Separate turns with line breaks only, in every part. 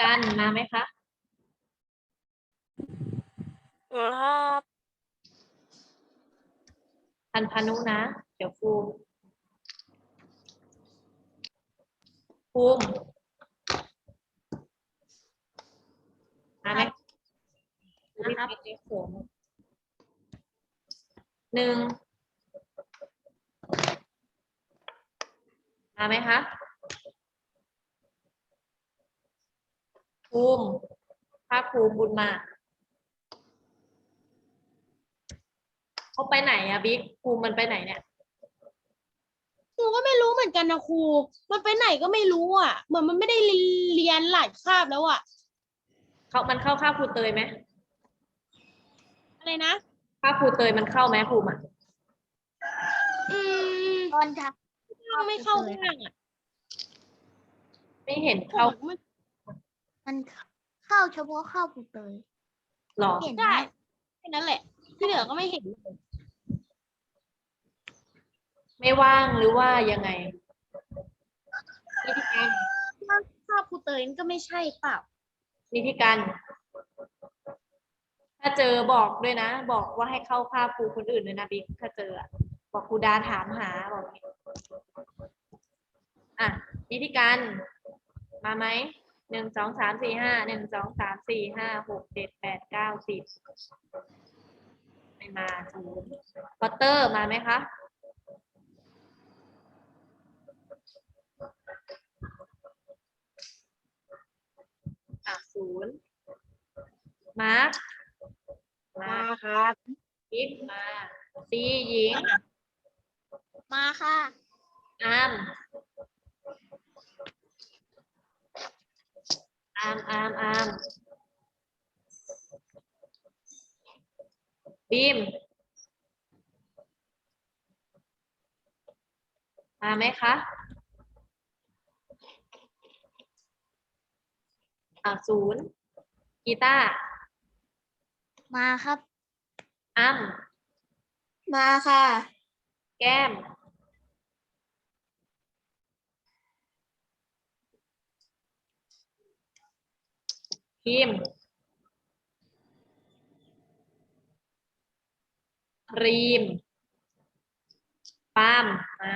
กันมาไหมคะ
ครับ
ทันพานุนะ เดี๋ยวภูมิภูมิมาไหมนะครับหนึ่งมาไหมคะ ภูมิภาคภูมิบุญมาเขาไปไหนอะบิ๊กภูมิมันไปไหนเนี่ย
หนูก็ไม่รู้เหมือนกันนะครู มันไปไหนก็ไม่รู้อะ เหมือนมันไม่ได้เรียนหลายคาบแล้วอะ
เขามันเข้าค่าบครูเตยไหม
อะไรนะ
ค่าบครูเตยมันเข้าไหมภูมิอะ
อืม
ตอนทัก
เข้าไม่เข้าบ้างอะ
ไม่เห็นเข้า
มัน
มันเข้าเฉพาะเข้าปูเตย
หรอ
เห็นไหม
ได้แค่นั้นแหละ ที่เหลือก็ไม่เห็นเลย
ไม่ว่างหรือว่ายังไงวิธีการ
คาบครูเตยนี่ก็ไม่ใช่เปล่า
วิธีการถ้าเจอบอกด้วยนะ บอกว่าให้เข้าค่าบครูคนอื่นด้วยนะบิ๊กถ้าเจออะบอกครูดาถามหาบอกอย่างงี้อะวิธีการมาไหม หนึ่งสองสามสี่ห้าหนึ่งสองสามสี่ห้าหกเจ็ดแปดเก้าสิบไม่มาศูนย์พอตเตอร์มาไหมคะอะศูนย์มาร์คมา
มาครับ
บิ๊กมาซีหญิง
มาค่ะ
อาม อามอามอามบีมมาไหมคะอ่าศูนย์กีตาร์
มาครับ
อ้ำ
มาค่ะ
แก้ม พิมพ์รีมปาล์มมา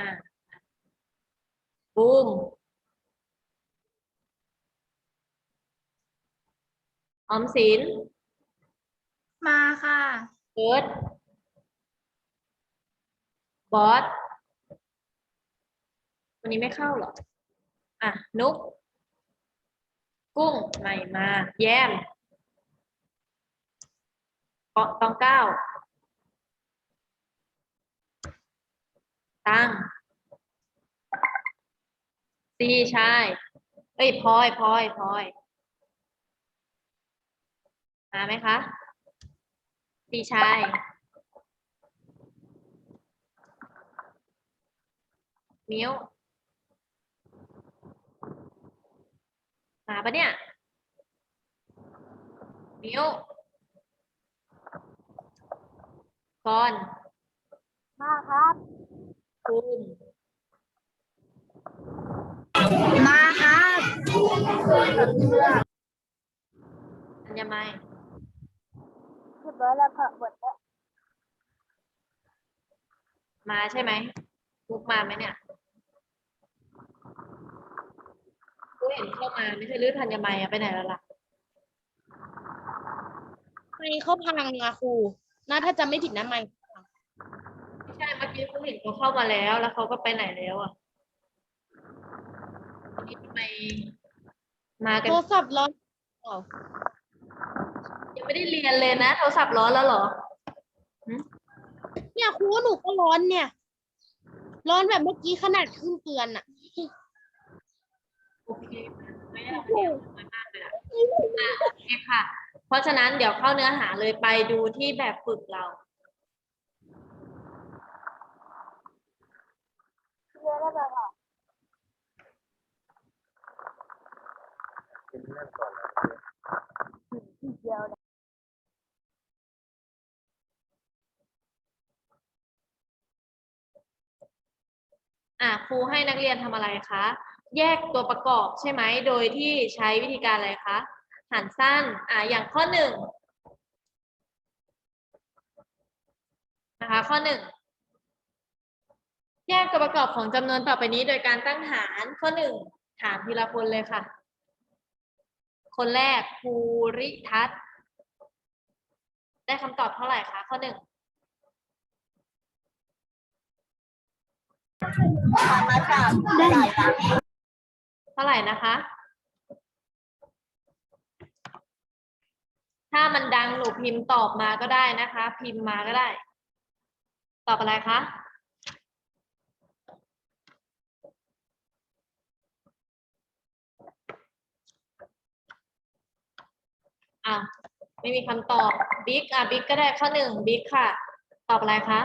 บูมออมสิน
มาค่ะ
เอิร์ดบอสวันนี้ไม่เข้าเหรอ อะ นุก กุ้งใหม่มา แยมเกาะตองเก้า ตังซีชาย เอ้ยพลอยพลอยพลอย มาไหมคะซีชายมิ้ว มาปะเนี่ยมิ้วกอน
มาครับ
ภูมิ
มาครับ
อัญญมัย
เรียบร้อยแล้วค่ะหมดแล้ว
มาใช่ไหมมุกมาไหมเนี่ย กูเห็นเข้ามาไม่ใช่หรือธัญมัยอะไปไหนแล้วล่ะ
ไม่เขาพังอะครูนะถ้าจะไม่ผิดนะไม่
ไม่ใช่เมื่อกี้กูเห็นเขาเข้ามาแล้ว แล้วเขาก็ไปไหนแล้วอะวันนี้ทำไมมากัน
โทรศัพท์ร้อนเปล่า
ยังไม่ได้เรียนเลยนะโทรศัพท์ร้อนแล้วเหรอ
เนี่ยครูหนูก็ร้อนเนี่ย ร้อนแบบเมื่อกี้ขนาดขึ้นเตือนอะ
โอเคไม่ได้เรียนมากเลยอะอะโอเคค่ะ เพราะฉะนั้นเดี๋ยวเข้าเนื้อหาเลยไปดูที่แบบฝึกเรา
เยอะแล้วค่ะ
อะครูให้นักเรียนทำอะไรคะ แยกตัวประกอบใช่ไหม โดยที่ใช้วิธีการอะไรคะ หารสั้น อ่า อย่างข้อหนึ่งนะคะ ข้อหนึ่งแยกตัวประกอบของจำนวนต่อไปนี้ โดยการตั้งหารข้อหนึ่งถามทีละคนเลยค่ะ คนแรกภูริทัศน์ได้คำตอบเท่าไหร่คะข้อหนึ่งได้ เท่าไหร่นะคะ ถ้ามันดังหนูพิมพ์ตอบมาก็ได้นะคะ พิมพ์มาก็ได้ ตอบอะไรคะอะไม่มีคำตอบบิ๊กอะบิ๊กก็ได้ข้อหนึ่งบิ๊กค่ะ ตอบอะไรคะ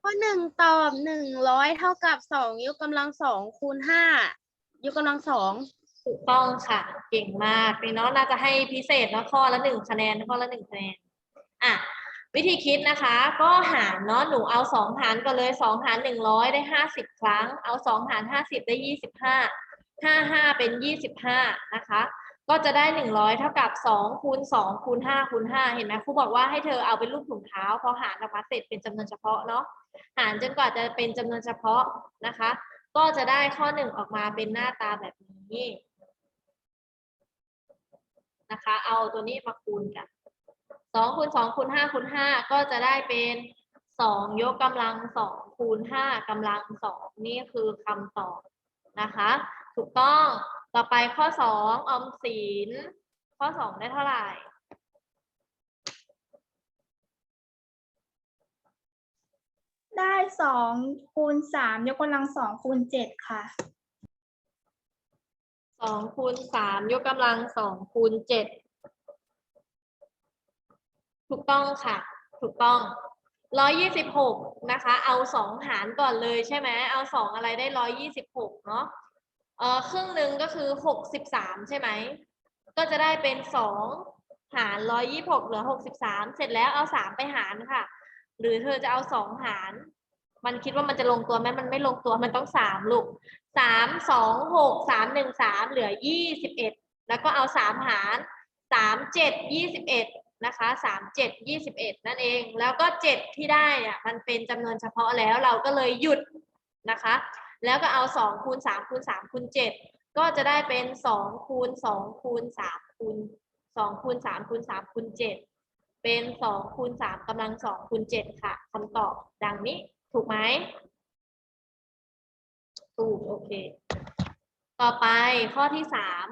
ข้อหนึ่งตอบหนึ่งร้อยเท่ากับสองยกกำลังสองคูณห้า ยกกำลังสอง
ถูกต้องค่ะ เก่งมากนี่เนาะน่าจะให้พิเศษเนาะข้อละหนึ่งคะแนนข้อละหนึ่งคะแนนอะวิธีคิดนะคะ ก็หารเนาะหนูเอาสองหารก่อนเลยสองหารหนึ่งร้อยได้ห้าสิบครั้ง เอาสองหารห้าสิบได้ยี่สิบห้าห้าห้าเป็นยี่สิบห้านะคะ ก็จะได้หนึ่งร้อยเท่ากับสองคูณสองคูณห้าคูณห้าเห็นไหมครูบอกว่าให้เธอเอาเป็นรูปถุงเท้าพอหารออกมาเสร็จเป็นจำนวนเฉพาะเนาะหารจนกว่าจะเป็นจำนวนเฉพาะนะคะ ก็จะได้ข้อหนึ่งออกมาเป็นหน้าตาแบบนี้นะคะ เอาตัวนี้มาคูณกันสองคูณสองคูณห้าคูณห้าก็จะได้เป็นสองยกกำลังสองคูณห้ากำลังสองนี่คือคำตอบนะคะ ถูกต้องต่อไปข้อสองอมสินข้อสองได้เท่าไหร่
ได้สองคูณสามยกกำลังสองคูณเจ็ดค่ะ
สองคูณสามยกกำลังสองคูณเจ็ดถูกต้องค่ะ ถูกต้องร้อยยี่สิบหกนะคะ เอาสองหารก่อนเลยใช่ไหมเอาสองอะไรได้ร้อยยี่สิบหกเนาะเออครึ่งหนึ่งก็คือหกสิบสามใช่ไหม ก็จะได้เป็นสองหารร้อยยี่หกเหลือหกสิบสามเสร็จแล้วเอาสามไปหารค่ะ หรือเธอจะเอาสองหาร มันคิดว่ามันจะลงตัวไหมมันไม่ลงตัวมันต้องสามลูกสามสองหกสามหนึ่งสามเหลือยี่สิบเอ็ดแล้วก็เอาสามหารสามเจ็ดยี่สิบเอ็ดนะคะสามเจ็ดยี่สิบเอ็ดนั่นเอง แล้วก็เจ็ดที่ได้อะมันเป็นจำนวนเฉพาะแล้วเราก็เลยหยุดนะคะ แล้วก็เอาสองคูณสามคูณสามคูณเจ็ดก็จะได้เป็นสองคูณสองคูณสามคูณสองคูณสามคูณสามคูณเจ็ด เป็นสองคูณสามกำลังสองคูณเจ็ดค่ะคำตอบดังนี้ ถูกไหมถูกโอเค ต่อไปข้อที่สาม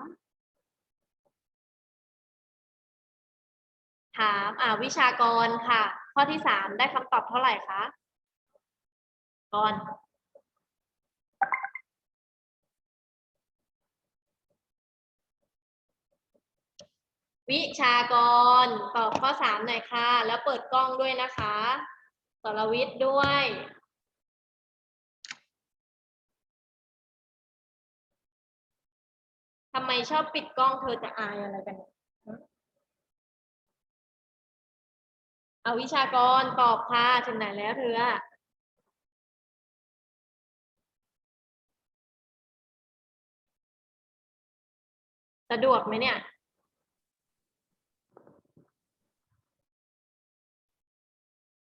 ถามอ่าวิชากรค่ะ ข้อที่สามได้คำตอบเท่าไหร่คะกร วิชากรตอบข้อสามหน่อยค่ะ แล้วเปิดกล้องด้วยนะคะสรวิทย์ด้วย ทำไมชอบปิดกล้องเธอจะอายอะไรกันเอาวิชากรตอบค่ะถึงไหนแล้วเธอสะดวกไหมเนี่ย อ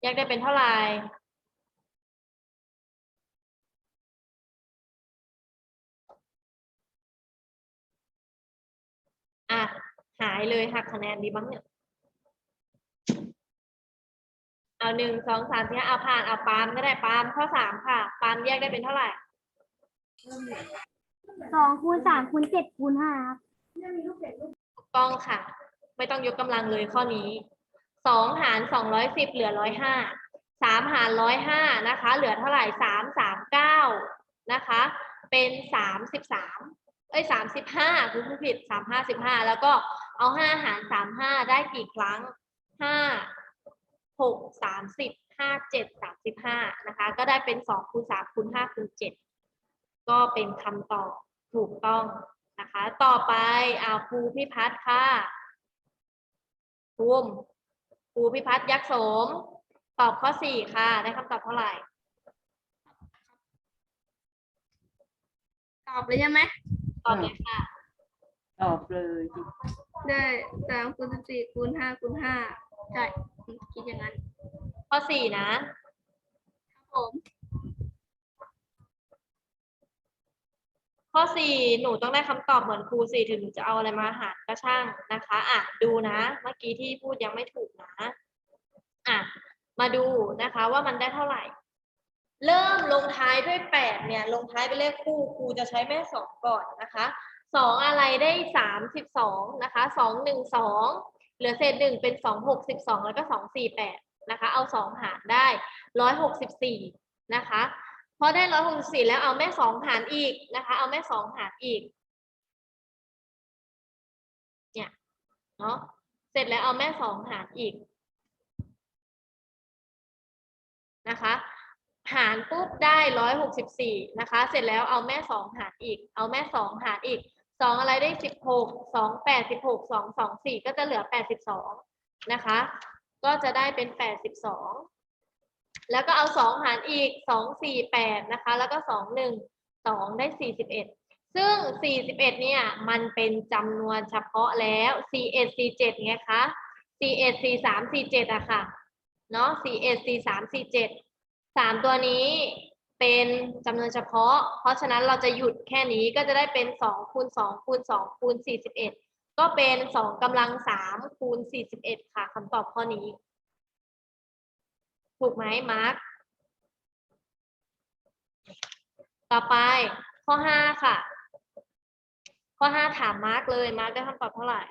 ยากได้เป็นเท่าไหร่อะหายเลยหักคะแนนดีบ้างเนี่ย เอาหนึ่งสองสามสี่ห้าเอาผ่านเอาปาล์มก็ได้ปาล์มข้อสามค่ะปาล์มแยกได้เป็นเท่าไหร่
สองคูณสามคูณเจ็ดคูณห้าครับ
ถูกต้องค่ะ ไม่ต้องยกกำลังเลยข้อนี้ สองหารสองร้อยสิบเหลือร้อยห้าสามหารร้อยห้านะคะ เหลือเท่าไหร่สามสามเก้านะคะ เป็นสามสิบสามเอ้ยสามสิบห้าคุณผู้ผิดสามห้าสิบห้าแล้วก็เอาห้าหารสามห้าได้กี่ครั้งห้าหกสามสิบห้าเจ็ดสามสิบห้านะคะ ก็ได้เป็นสองคูณสามคูณห้าคูณเจ็ดก็เป็นคำตอบถูกต้องนะคะ ต่อไปอ่าครูพิพัฒน์ค่ะภูมิ ครูพิพัฒน์ยักษ์โสม ตอบข้อสี่ค่ะ ได้คำตอบเท่าไหร่
เก้าอบเลยใช่ไหม
ตอบเลยค่ะ
ตอบเลยสิ
ได้สามคูณสิบสี่คูณห้าคูณห้าใช่คิดอย่างนั้น
ข้อสี่นะ
ครับผม
ข้อสี่หนูต้องได้คำตอบเหมือนครูสี่ถึงจะเอาอะไรมาหารก็ช่างนะคะอะดูนะ เมื่อกี้ที่พูดยังไม่ถูกนะอะมาดูนะคะว่ามันได้เท่าไหร่ เริ่มลงท้ายด้วยแปดเนี่ย ลงท้ายเป็นเลขคู่ครูจะใช้แม่สองก่อนนะคะสองอะไรได้สามสิบสองนะคะสองหนึ่งสองเหลือเศษหนึ่งเป็นสองหกสิบสองแล้วก็สองสี่แปดนะคะ เอาสองหารได้ร้อยหกสิบสี่นะคะ พอได้ร้อยหกสี่แล้วเอาแม่สองหารอีกนะคะ เอาแม่สองหารอีก เนี่ยเนาะเสร็จแล้วเอาแม่สองหารอีกนะคะ หารปุ๊บได้ร้อยหกสิบสี่นะคะ เสร็จแล้วเอาแม่สองหารอีก เอาแม่สองหารอีกสองอะไรได้สิบหกสองแปดสิบหกสองสองสี่ก็จะเหลือแปดสิบสองนะคะ ก็จะได้เป็นแปดสิบสอง แล้วก็เอาสองหารอีกสองสี่แปดนะคะ แล้วก็สองหนึ่งสองได้สี่สิบเอ็ดซึ่งสี่สิบเอ็ดเนี่ยมันเป็นจำนวนเฉพาะแล้วสี่เอ็ดสี่เจ็ดไงคะสี่เอ็ดสี่สามสี่เจ็ดอะค่ะเนาะสี่เอ็ดสี่สามสี่เจ็ดสามตัวนี้เป็นจำนวนเฉพาะ เพราะฉะนั้นเราจะหยุดแค่นี้ก็จะได้เป็นสองคูณสองคูณสองคูณสี่สิบเอ็ดก็เป็นสองกำลังสามคูณสี่สิบเอ็ดค่ะคำตอบข้อนี้ ถูกไหมมาร์คต่อไปข้อห้าค่ะ ข้อห้าถามมาร์คเลยมาร์คได้คำตอบเท่าไหร่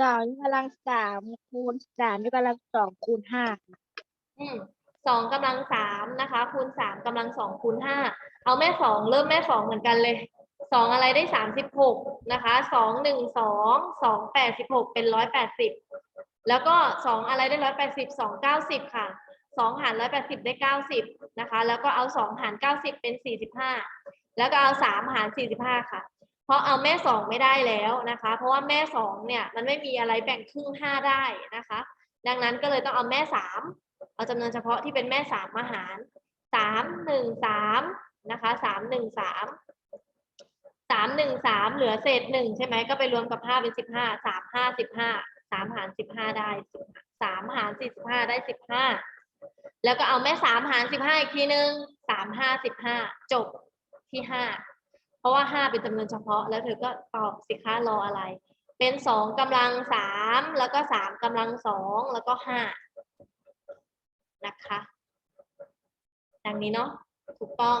สองยกกำลังสามคูณสามยกกำลังสองคูณห้า
อืมสองกำลังสามนะคะ คูณสามกำลังสองคูณห้าเอาแม่สองเริ่มแม่สองเหมือนกันเลยสองอะไรได้สามสิบหกนะคะสองหนึ่งสองสองแปดสิบหกเป็นร้อยแปดสิบ แล้วก็สองอะไรได้ร้อยแปดสิบสองเก้าสิบค่ะสองหารร้อยแปดสิบได้เก้าสิบนะคะ แล้วก็เอาสองหารเก้าสิบเป็นสี่สิบห้าแล้วก็เอาสามหารสี่สิบห้าค่ะ เพราะเอาแม่สองไม่ได้แล้วนะคะ เพราะว่าแม่สองเนี่ยมันไม่มีอะไรแบ่งครึ่งห้าได้นะคะ ดังนั้นก็เลยต้องเอาแม่สามเอาจำนวนเฉพาะที่เป็นแม่สามมาหารสามหนึ่งสามนะคะสามหนึ่งสามสามหนึ่งสามเหลือเศษหนึ่งใช่ไหมก็ไปรวมกับห้าเป็นสิบห้าสามห้าสิบห้า สามหารสิบห้าได้สามหารสี่สิบห้าได้สิบห้าแล้วก็เอาแม่สามหารสิบห้าอีกทีหนึ่งสามห้าสิบห้าจบที่ห้าเพราะว่าห้าเป็นจำนวนเฉพาะ แล้วเธอก็ตอบสิคะรออะไร เป็นสองกำลังสามแล้วก็สามกำลังสองแล้วก็ห้านะคะดังนี้เนาะถูกต้อง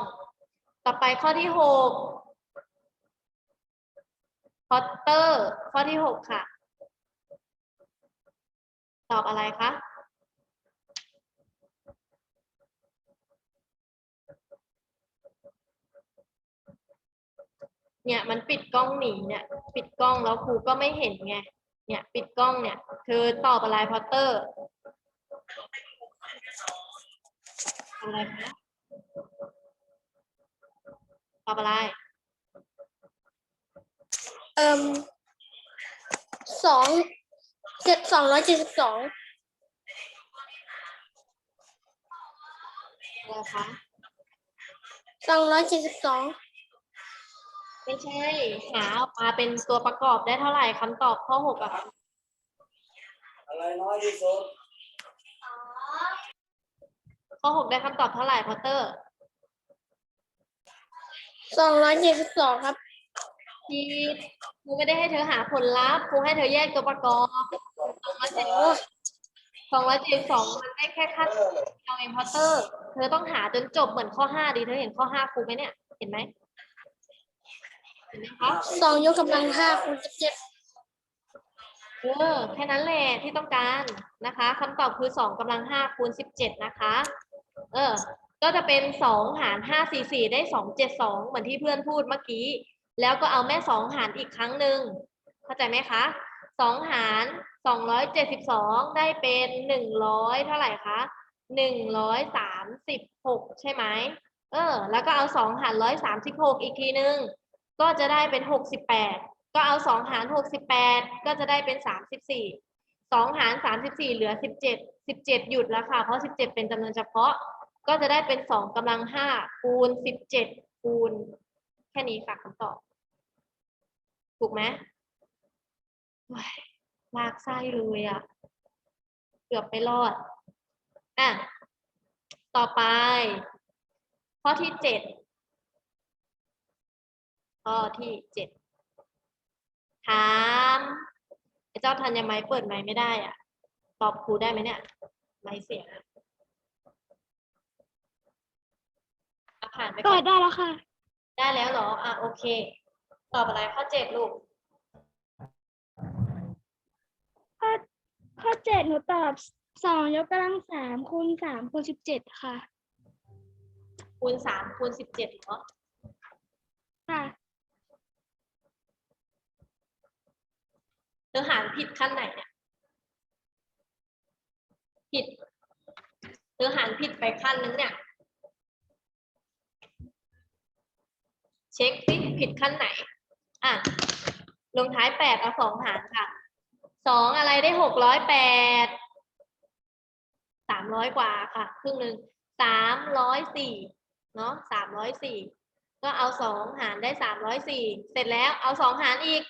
ต่อไปข้อที่หกพอตเตอร์ข้อที่หกค่ะ ตอบอะไรคะเนี่ยมันปิดกล้องหนีเนี่ย ปิดกล้องแล้วครูก็ไม่เห็นไงเนี่ย ปิดกล้องเนี่ย คือตอบอะไรพอตเตอร์อะไรคะตอบอะไร
เอ่มสอง เจ็ดสองร้อยเจ็ดสิบสอง
อะไรคะ
สองร้อยเจ็ดสิบสอง
ไม่ใช่ หาออกมาเป็นตัวประกอบได้เท่าไหร่คำตอบข้อหกอะค่ะ
อะไรน้อยที่สุด
ข้อหกได้คำตอบเท่าไหร่พอตเตอร์
สองร้อยเจ็ดสิบสองครับ
พีดครูไม่ได้ให้เธอหาผลลัพธ์ครูให้เธอแยกตัวประกอบส องร้อยเจ็ดสองร้อยเจ็ดสองมันได้แค่ขั้น
เออ
เดียวเองพอตเตอร์ เธอต้องหาจนจบเหมือนข้อห้าดีเธอเห็นข้อห้าครูไหมเนี่ย เห็นไหมเห็นไหมคะ
สองยกกำลังห้าคูณสิบเจ็ด
เออแค่นั้นแหละที่ต้องการนะคะคำตอบคือสองกำลังห้าคูณสิบเจ็ดนะคะ เออ ก็จะเป็นสองหารห้าสี่สี่ได้สองเจ็ดสองเหมือนที่เพื่อนพูดเมื่อกี้ แล้วก็เอาแม่สองหารอีกครั้งหนึ่งเข้าใจไหมคะสองหาร สองร้อยเจ็ดสิบสองได้เป็นหนึ่งร้อยเท่าไหร่คะหนึ่งร้อยสามสิบหกใช่ไหมเออ แล้วก็เอาสองหารร้อยสามสิบหกอีกทีนึง ก็จะได้เป็นหกสิบแปดก็เอาสองหารหกสิบแปดก็จะได้เป็นสามสิบสี่สองหารสามสิบสี่เหลือสิบเจ็ดสิบเจ็ดหยุดแล้วค่ะ เพราะสิบเจ็ดเป็นจำนวนเฉพาะ ก็จะได้เป็นสองกำลังห้าคูณสิบเจ็ดคูณ แค่นี้ค่ะคำตอบ ถูกไหม ลากไส้เลยอะเกือบไม่รอด อะ ต่อไป ข้อที่เจ็ดข้อที่เจ็ดถามไอ้เจ้าธัญไมเปิดไมค์ไม่ได้อะ ตอบครูได้ไหมเนี่ย ไม่เสียงอะอะผ่านไปก่
เปิ
อ
ด
น
ได้แล้วค่ะ
ได้แล้วเหรอ อะ โอเค ตอบอะไรข้อเจ็ดลูก
ข้อข้อเจ็ดหนูตอบสองยกกำลังสามคูณสามคูณสิบเจ็ดค่ะ
คูณสามคูณสิบเจ็ดเหรอ
ค่ะ
เธอหารผิดขั้นไหนเนี่ย ผิด เธอหารผิดไปขั้นนึงเนี่ย เช็คสิผิดขั้นไหน อะ ลงท้ายแปดเอาสองหารค่ะ สองอะไรได้หกร้อยแปดสามร้อยกว่าค่ะ ครึ่งหนึ่งสามร้อยสี่เนาะสามร้อยสี่ก็เอาสองหารได้สามร้อยสี่เสร็จแล้วเอาสองหารอีก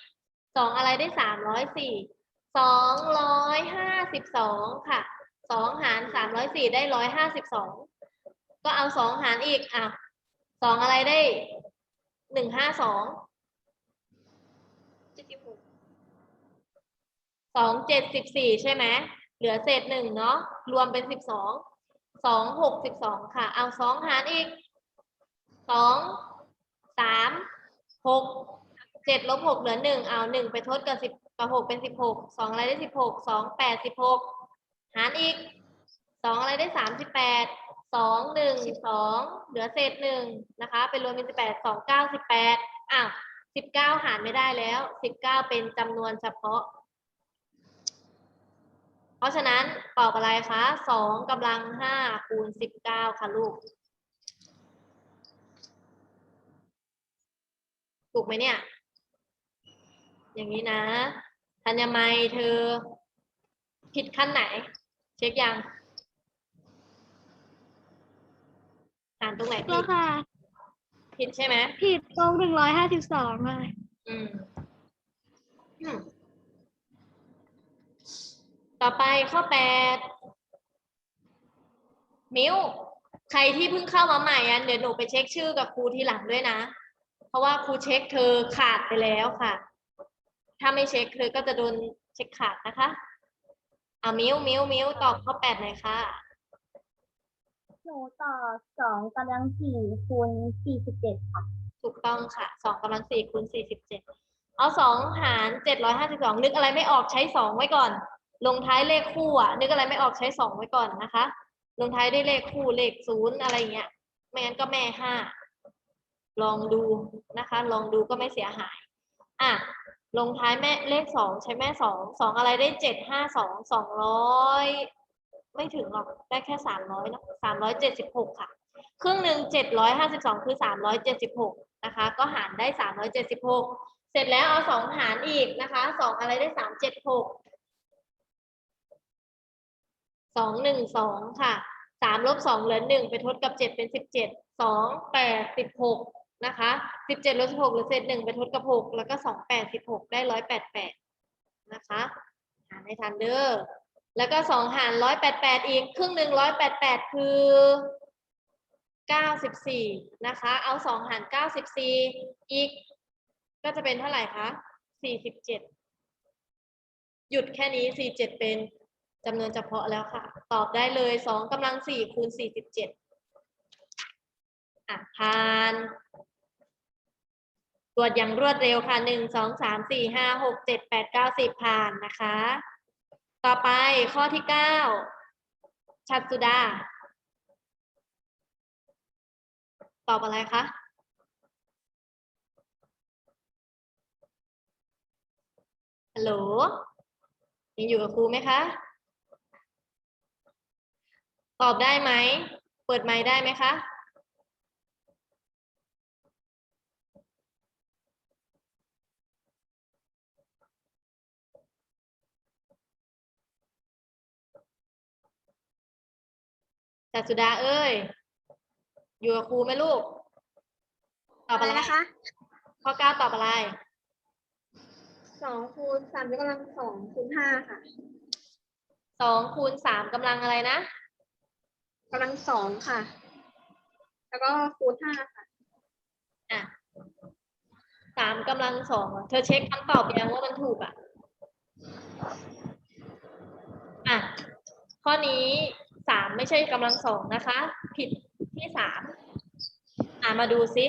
สองอะไรได้สามร้อยสี่สองร้อยห้าสิบสองค่ะสองหารสามร้อยสี่ได้ร้อยห้าสิบสองก็เอาสองหารอีกอะสองอะไรได้หนึ่งห้าสอง สองเจ็ดสิบสี่ใช่ไหมเหลือเศษหนึ่งเนาะรวมเป็นสิบสองสองหกสิบสองค่ะ เอาสองหารอีกสองสามหกเจ็ดลบหกเหลือหนึ่งเอาหนึ่งไปทดกับสิบกับหกเป็นสิบหกสองอะไรได้สิบหกสองแปดสิบหกหารอีกสองอะไรได้สามสิบแปดสองหนึ่งสองเหลือเศษหนึ่งนะคะเป็นรวมเป็นสิบแปดสองเก้าสิบแปดอ้าวสิบเก้าหารไม่ได้แล้วสิบเก้าเป็นจำนวนเฉพาะ เพราะฉะนั้นตอบอะไรคะสองกำลังห้าคูณสิบเก้าค่ะลูก ถูกไหมเนี่ย อย่างนี้นะธัญมัยเธอผิดขั้นไหน เช็คยัง อ่านตรงไหนผิ
แล้ว
ด
ค่ะ
ผิดใช่ไหม
ผิดตรงหนึ่งร้อยห้าสิบสองเลย
อืมอืม ต่อไปข้อแปดมิวใครที่เพิ่งเข้ามาใหม่อะเดี๋ยวหนูไปเช็คชื่อกับครูทีหลังด้วยนะ เพราะว่าครูเช็คเธอขาดไปแล้วค่ะ ถ้าไม่เช็คเธอก็จะโดนเช็คขาดนะคะอะมิวมิวมิวตอบข้อแปดหน่อยค่ะ
หนูต่อสองกำลังสี่คูณสี่สิบเจ็ดค่ะ
ถูกต้องค่ะสองกำลังสี่คูณสี่สิบเจ็ดเอาสองหารเจ็ดร้อยห้าสิบสองนึกอะไรไม่ออกใช้สองไว้ก่อน ลงท้ายเลขคู่อะนึกอะไรไม่ออกใช้สองไว้ก่อนนะคะ ลงท้ายด้วยเลขคู่เลขศูนย์อะไรเงี้ยไม่งั้นก็แม่ห้าลองดูนะคะ ลองดูก็ไม่เสียหายอะลงท้ายแม่เลขสองใช้แม่สองสองอะไรได้เจ็ดห้าสองสองร้อยไม่ถึงหรอกได้แค่สามร้อยนะสามร้อยเจ็ดสิบหกค่ะ ครึ่งหนึ่งเจ็ดร้อยห้าสิบสองคือสามร้อยเจ็ดสิบหกนะคะ ก็หารได้สามร้อยเจ็ดสิบหกเสร็จแล้วเอาสองหารอีกนะคะสองอะไรได้สามเจ็ดหก สองหนึ่งสองค่ะสามลบสองเหลือหนึ่งไปทดกับเจ็ดเป็นสิบเจ็ดสองแปดสิบหกนะคะสิบเจ็ดลบสิบหกเหลือเศษหนึ่งไปทดกับหกแล้วก็สองแปดสิบหกได้ร้อยแปดแปดนะคะหารในทันเดอร์แล้วก็สองหารร้อยแปดแปดอีกครึ่งหนึ่งร้อยแปดแปดคือเก้าสิบสี่นะคะเอาสองหารเก้าสิบสี่อีก ก็จะเป็นเท่าไหร่คะสี่สิบเจ็ดหยุดแค่นี้สี่เจ็ดเป็น จำนวนเฉพาะแล้วค่ะ ตอบได้เลยสองกำลังสี่คูณสี่สิบเจ็ดอะผ่านตรวจอย่างรวดเร็วค่ะหนึ่งสองสามสี่ห้าหกเจ็ดแปดเก้าสิบผ่านนะคะ ต่อไปข้อที่เก้าชัดสุดา ตอบอะไรคะฮัลโหลยังอยู่กับครูไหมคะ ตอบได้ไหม เปิดไมค์ได้ไหมคะ จัดสุดาเอ้ย อยู่กับครูไหมลูก ตอบอะไรนะคะ ข้อเก้าตอบอะไร
สองคูณสามยกกำลังสองคูณห้าค่ะ
สองคูณสามกำลังอะไรนะ
กำลังสองค่ะ แล้วก็คูณห้าค่ะ
อะสามกำลังสองเธอเช็คคำตอบยังว่ามันถูกอะ อะ ข้อนี้สามไม่ใช่กำลังสองนะคะ ผิดที่สามอะมาดูซิ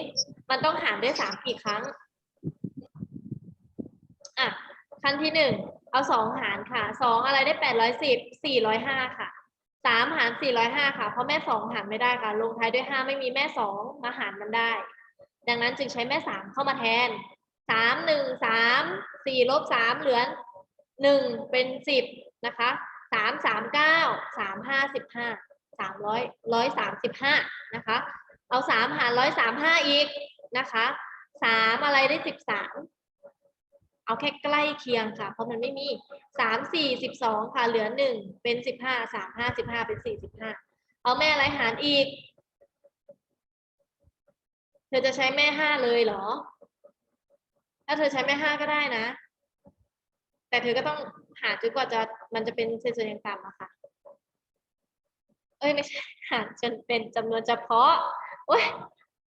มันต้องหารด้วยสามกี่ครั้ง อะ ขั้นที่หนึ่งเอาสองหารค่ะ สองอะไรได้แปดร้อยสิบ สี่ร้อยห้าค่ะ สามหารสี่ร้อยห้าค่ะ เพราะแม่สองหารไม่ได้ค่ะ ลงท้ายด้วยห้าไม่มีแม่สองมาหารมันได้ ดังนั้นจึงใช้แม่สามเข้ามาแทนสามหนึ่งสามสี่ลบสามเหลือหนึ่งเป็นสิบนะคะสามสามเก้าสามห้าสิบห้าสามร้อยร้อยสามสิบห้านะคะ เอาสามหารร้อยสามห้าอีกนะคะสามอะไรได้สิบสาม เอาแค่ใกล้เคียงค่ะ เพราะมันไม่มีสามสี่สิบสองค่ะเหลือหนึ่งเป็นสิบห้าสามห้าสิบห้าเป็นสี่สิบห้าเอาแม่อะไรหารอีก เธอจะใช้แม่ห้าเลยเหรอ ถ้าเธอใช้แม่ห้าก็ได้นะ แต่เธอก็ต้องหาจนกว่าจะมันจะเป็นเศษส่วนอย่างต่ำอะค่ะ เอ้ยไม่ใช่หารจนเป็นจำนวนเฉพาะโอ้ย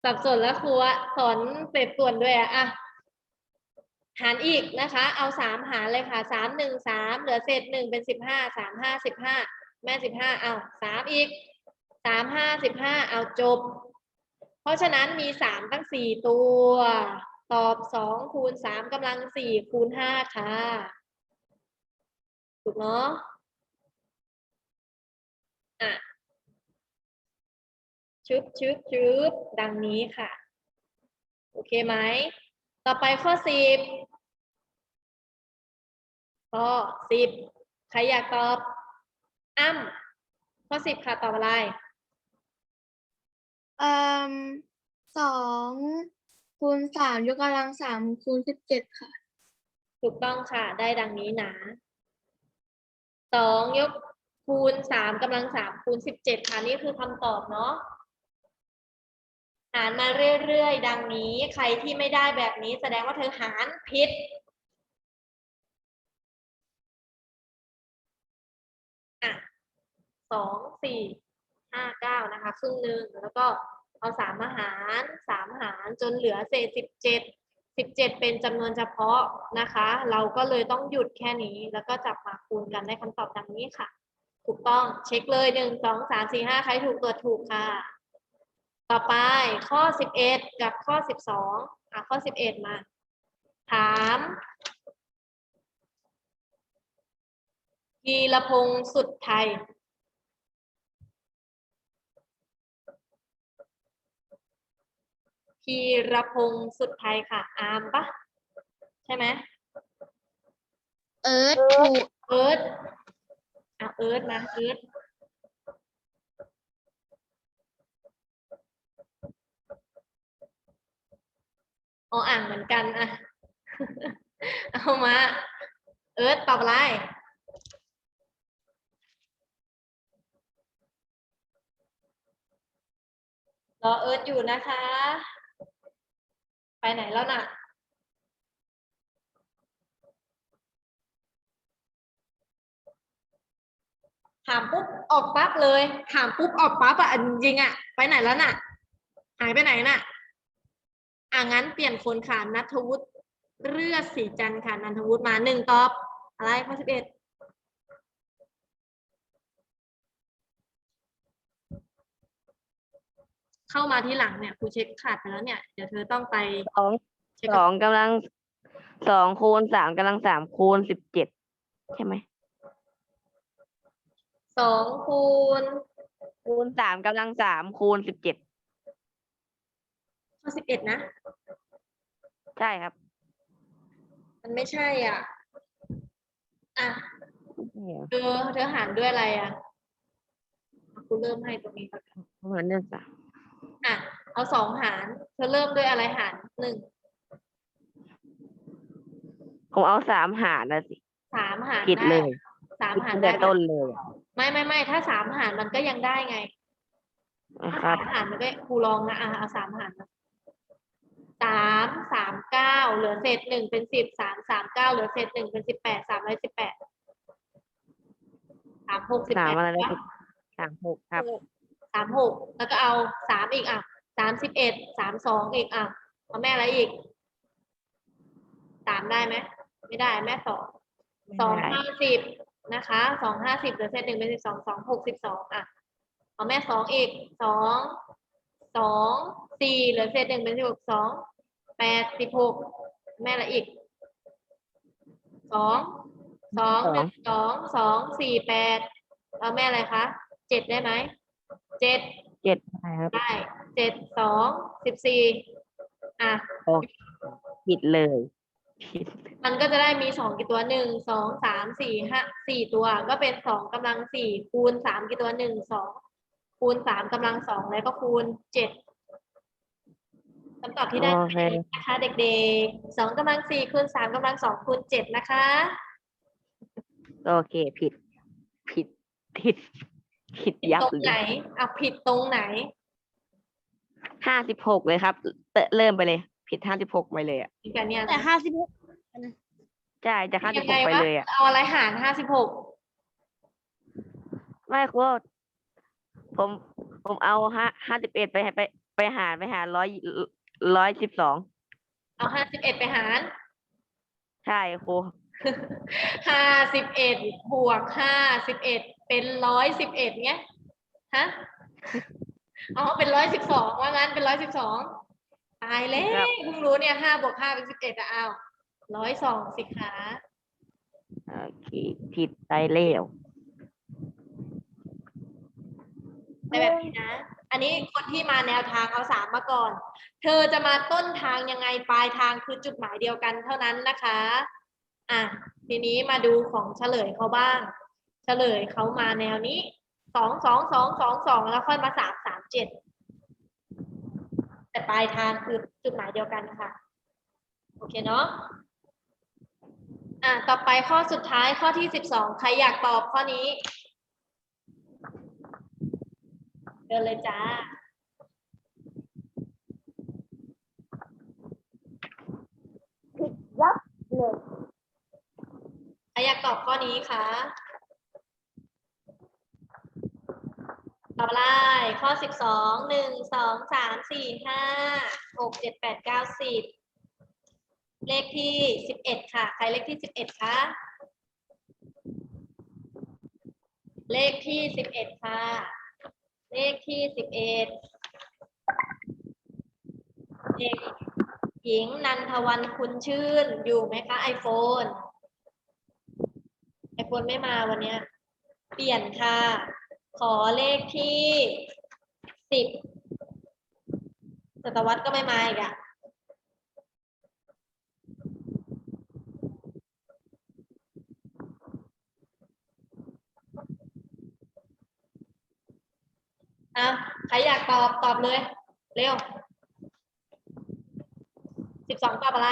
สับสนแล้วครูอะสอนเศษส่วนด้วยอะอะ หารอีกนะคะ เอาสามหารเลยค่ะสามหนึ่งสามเหลือเศษหนึ่งเป็นสิบห้าสามห้าสิบห้าแม่สิบห้าเอาสามอีกสามห้าสิบห้าเอาจบ เพราะฉะนั้นมีสามตั้งสี่ตัว ตอบสองคูณสามกำลังสี่คูณห้าค่ะถูกเนาะอะชึบชึบชึบดังนี้ค่ะ โอเคไหม ต่อไปข้อสิบ ข้อสิบใครอยากตอบ อ้ำข้อสิบค่ะตอบอะไร
เอ่อสองคูณสามยกกำลังสามคูณสิบเจ็ดค่ะ
ถูกต้องค่ะ ได้ดังนี้นะสองยกคูณสามกำลังสามคูณสิบเจ็ดค่ะนี่คือคำตอบเนาะหารมาเรื่อยๆ ดังนี้ ใครที่ไม่ได้แบบนี้แสดงว่าเธอหารผิด สองสี่ห้าเก้านะคะครึ่งหนึ่งแล้วก็เอาสามมาหารสามหารจนเหลือเศษสิบเจ็ดสิบเจ็ดเป็นจำนวนเฉพาะนะคะ เราก็เลยต้องหยุดแค่นี้ แล้วก็จับมาคูณกันได้คำตอบดังนี้ค่ะ ถูกต้องเช็คเลยหนึ่งสองสามสี่ห้าใครถูกตัวจถูกค่ะ ต่อไปข้อสิบเอ็ดกับข้อสิบสองอะข้อสิบเอ็ดมา ถามกีรพงศ์สุดไทย พีรพงศ์สุดไทยค่ะ อามปะใช่ไหม
เอิร์ธถูก
เอิร์ธอะเอิร์ธมาเอิร์ธอ๋ออ่างเหมือนกันอะ เอามา เอิร์ธตอบอะไรรอเอิร์ธอยู่นะคะ ไปไหนแล้วน่ะ ถามปุ๊บออกปั๊บเลย ถามปุ๊บออกปั๊บอะจริงๆอะไปไหนแล้วน่ะ หายไปไหนน่ะอะงั้นเปลี่ยนคนค่ะนัทวุฒิเลือสีจันทร์ค่ะนันทวุฒิมาหนึ่งตอบ อะไรข้อสิบเอ็ด เข้ามาที่หลังเนี่ยครูเช็คขาดไปแล้วเนี่ย เดี๋ยวเธอต้องไป
สอง
เช็ค
ส
กับ
องกำลังสองคูณสามกำลังสามคูณสิบเจ็ดใช่ไหม
สองคูณ
คูณสามกำลังสามคูณสิบเจ็ด
ข้อสิบเอ็ดนะ
ใช่ครับ
มันไม่ใช่อะ อะ
ใช่เหรอ
เธอเธอหารด้วยอะไรอะกูเริ่มให้ตรงนี้ก่อน
เหมือนเดิมสาม
อะเอาสองหาร เธอเริ่มด้วยอะไรหารหนึ่ง
ผมเอาสามหารนะสิ
สามหาร
ผิด
ได้
เลย
สาม
ผิด
หาร
ตั้ง
ได้
แต่
ปะ
ต้นเลยอะ
ไม่ไม่ไม่ถ้าสามหารมันก็ยังได้ไง
นะ
ถ้า
ครั
สา
บ
มหารมันก็ครูลองนะอะเอาสามหารมาสามสามเก้าเหลือเศษหนึ่งเป็นสิบสามสามเก้าเหลือเศษหนึ่งเป็นสิบแปดสามร้อยสิบแปดสามหกสิบ
สา
แป
ม
ด
อะไรนะสามหกครับ
สามหกแล้วก็เอาสามอีกอะสามสิบเอ็ดสามสองอีกอะเอาแม่อะไรอีกสามได้ไหมไม่ได้แม่สองสองห้าสิบนะคะสองห้าสิบเหลือเศษหนึ่งเป็นสิบสองสองหกสิบสองอะเอาแม่สองอีกสองสองสี่เหลือเศษหนึ่งเป็นสิบหกสองแปดสิบหกแม่ละอีกสองสอง
สอง
สองสองสี่แปดเอาแม่อะไรคะเจ็ดได้ไหม เจ็ด
เจ็ดครับ
ได้เจ็ดสองสิบสี่อะ
ผิดเลยผิด
มันก็จะได้มีสองกี่ตัวหนึ่งสองสามสี่ห้าสี่ตัวก็เป็นสองกำลังสี่คูณสามกี่ตัวหนึ่งสองคูณสามกำลังสองแล้วก็คูณเจ็ดคำตอบที่ได้
โอเค
นะคะเด็กๆสองกำลังสี่คูณสามกำลังสองคูณเจ็ดนะคะ
โอเค ผิด ผิดผิด ผิดยับ
ตรง
เล
ไหน
ย
เอาผิดตรงไหน
ห้าสิบหกเลยครับเตะเริ่มไปเลย ผิดห้าสิบหกไปเลยอะ
อีกอันเนี่ย
แต่ห้าสิบหก
ใช่จากห้าสิ
ยั
บ
ง
ห
ไง
กไป
วะ
เลยอะ
เอาอะไรหารห้าสิบหก
ไม่ครูผมผมเอาห้าห้าสิบเอ็ดไปให้ไปไปหารไปหารร้อยร้อยสิบสอง
เอาห้าสิบเอ็ดไปหาร
ใช่ครู
ห้าสิบเอ็ดบวกห้าสิบเอ็ด เป็นร้อยสิบเอ็ดเนี้ยฮะอ๋อเป็นร้อยสิบสองว่างั้นเป็นร้อยสิบสองตายแล้
ครั
ว
บ
เพิ่งรู้เนี่ยห้าบวกห้าเป็นสิบเอ็ดอะอ้าวร้อยสองสิคะ
โอเคผิดไปแล้ว
ในแบบนี้นะ อันนี้คนที่มาแนวทางเอาสามมาก่อน เธอจะมาต้นทางยังไงปลายทางคือจุดหมายเดียวกันเท่านั้นนะคะ อะ ทีนี้มาดูของเฉลยเขาบ้างเฉ ลยเขามาแนวนี้สองสองสองสองสองแล้วค่อยมาสามสามเจ็ดแต่ปลายทางคือจุดหมายเดียวกันค่ะ โอเคเนาะอะต่อไปข้อสุดท้ายข้อที่สิบสองใครอยากตอบข้อนี้เดินเลยจ้าใครอยากตอบข้อนี้คะ ตอบอไรข้อสิบสองหนึ่งสองสามสี่ห้าหกเจ็ดแปดเก้าสิบเลขที่สิบเอ็ดค่ะ ใครเลขที่สิบเอ็ดคะเลขที่สิบเอ็ดค่ะ เลขที่สิบเอ็ดเด็กหญิงนันทวันคุณชื่นอยู่ไหมคะไอโฟนไอโฟนไม่มาวันนี้ เปลี่ยนค่ะ ขอเลขที่สิบศตวรรษก็ไม่มาอีกอะอะใครอยากตอบตอบเลย เร็วสิบสองตอบอะไร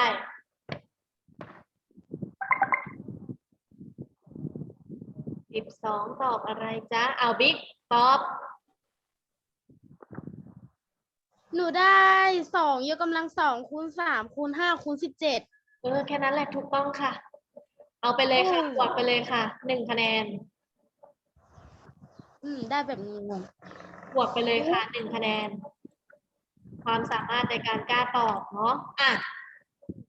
สิบสองตอบอะไรจ๊ะเอาบิ๊กตอบ
หนูได้สองยกกำลังสองคูณสามคูณห้าคูณสิบเจ็ด
เออแค่นั้นแหละถูกต้องค่ะ เอาไปเลยค่ะ
อืม
บวกไปเลยค่ะหนึ่งคะแนน
อืม ได้แบบงง
บวกไปเลยค่ะหนึ่งคะแนน ความสามารถในการกล้าตอบเนาะอะ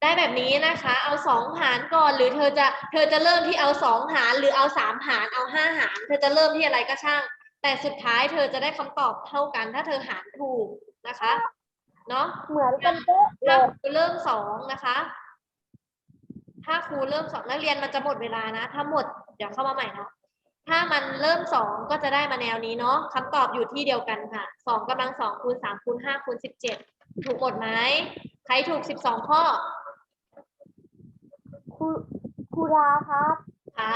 ได้แบบนี้นะคะ เอาสองหารก่อนหรือเธอจะเธอจะเริ่มที่เอาสองหารหรือเอาสามหารเอาห้าหาร เธอจะเริ่มที่อะไรก็ช่าง แต่สุดท้ายเธอจะได้คำตอบเท่ากัน ถ้าเธอหารถูกนะคะเนาะ
เหมือนกันเป๊ะเล
ถ้ายครูเริ่มสองนะคะ ถ้าครูเริ่มสองนักเรียนมันจะหมดเวลานะ ถ้าหมดเดี๋ยวเข้ามาใหม่เนาะ ถ้ามันเริ่มสองก็จะได้มาแนวนี้เนาะคำตอบอยู่ที่เดียวกันค่ะสองกำลังสองคูณสามคูณห้าคูณสิบเจ็ดถูกหมดไหมใครถูกสิบสองข้อ
ครูครูดาครับ
คะ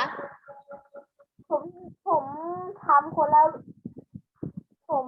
ผมผมทำคนละผม